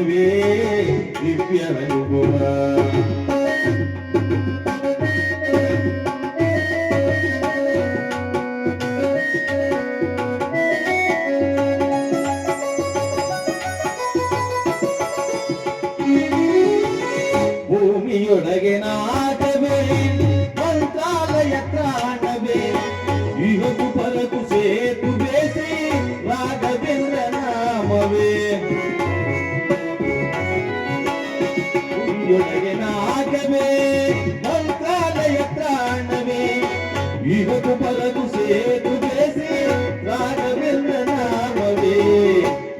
ಮಂತ್ರಾಲಯ ದರ್ಶನವೇ ದಿವ್ಯ ಅನುಭವ ಒಂದು ಬಾರಿ ಬಂದು ನೋಡಿ ಮರೆಯದು ಜೀವ ಮಂತ್ರಾಲಯ ದರ್ಶನವೇ ದಿವ್ಯ ಅನುಭವ ಮಂತ್ರಾಲಯ ದರ್ಶನವೇ ದಿವ್ಯ ಅನುಭವ ಭೂಮಿಯೊಳಗೆ ನಾಟವೇ ಮಂತ್ರಾಲಯ ತ್ರಾಣವೇ ಇಹಕು ಪಲಕು ಸೇತು ಬೇಸಿ ರಾಘವೇಂದ್ರ ನಾಮವೇ ಭೂಮಿಯೊಳಗೆ ನಾಗವೇ, ಮಂತ್ರಾಲಯ ಪ್ರಾಣವೇ. ಇವತ್ತು ಪಲಕು ಸೇತು ಬೇಸಿ, ರಾಘವೇಂದ್ರ ನಾಮವೇ.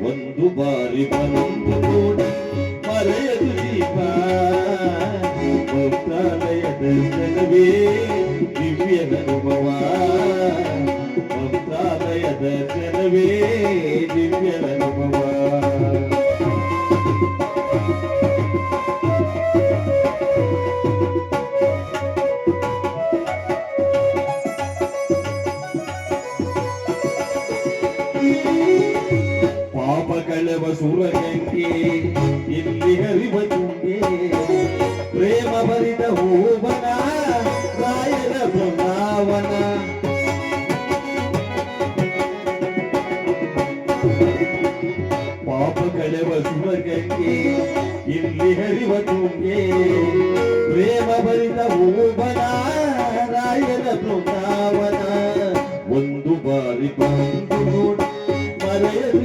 ಒಂದು ಬಾರಿ ಬಂದು ನೋಡಿ ಮರೆಯದು ದೀಪ. ಮಂತ್ರಾಲಯ ದರ್ಶನವೇ ದಿವ್ಯ ಅನುಭವ. ಮಂತ್ರಾಲಯ ದರ್ಶನವೇ. ಪಾಪ ಕಳೆವ ಸುರಗಂಗೆ ಇಲ್ಲಿ ಹರಿವ ತುಂಗೆ. ಪ್ರೇಮ ಬರಿದ ಹೂವನ, ರಾಯರ ಬೃಂದಾವನ. ಪಾಪ ಕಳೆವ ಸುರಗಂಗೆ ಇಲ್ಲಿ ಹರಿವ ತುಂಗೆ. ಪ್ರೇಮ ಬರಿದ ಹೂವನ, ರಾಯರ ಬೃಂದಾವನ. ಒಂದು ಬಾರಿ ನೋಡಿ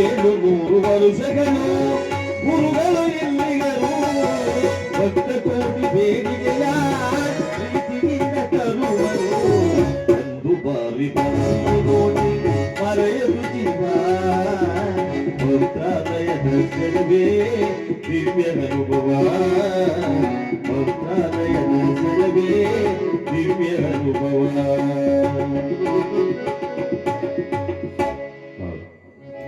ಏಳು ನೂರು ವರ್ಷಗಳು ಗುರುಗಳು ಇಲ್ಲಿಗರು ಭಕ್ತ ಕೋಟಿ ಬೇಡಿಕೆಯ ಪ್ರೀತಿಯಿಂದ ತರುವರು ಒಂದು ಬಾರಿ ಬಂದು ದರ್ಶನವೇ ದಿವ್ಯ ಅನುಭವ ಮಂತ್ರಾಲಯ ದರ್ಶನವೇ ದಿವ್ಯ ಅನುಭವ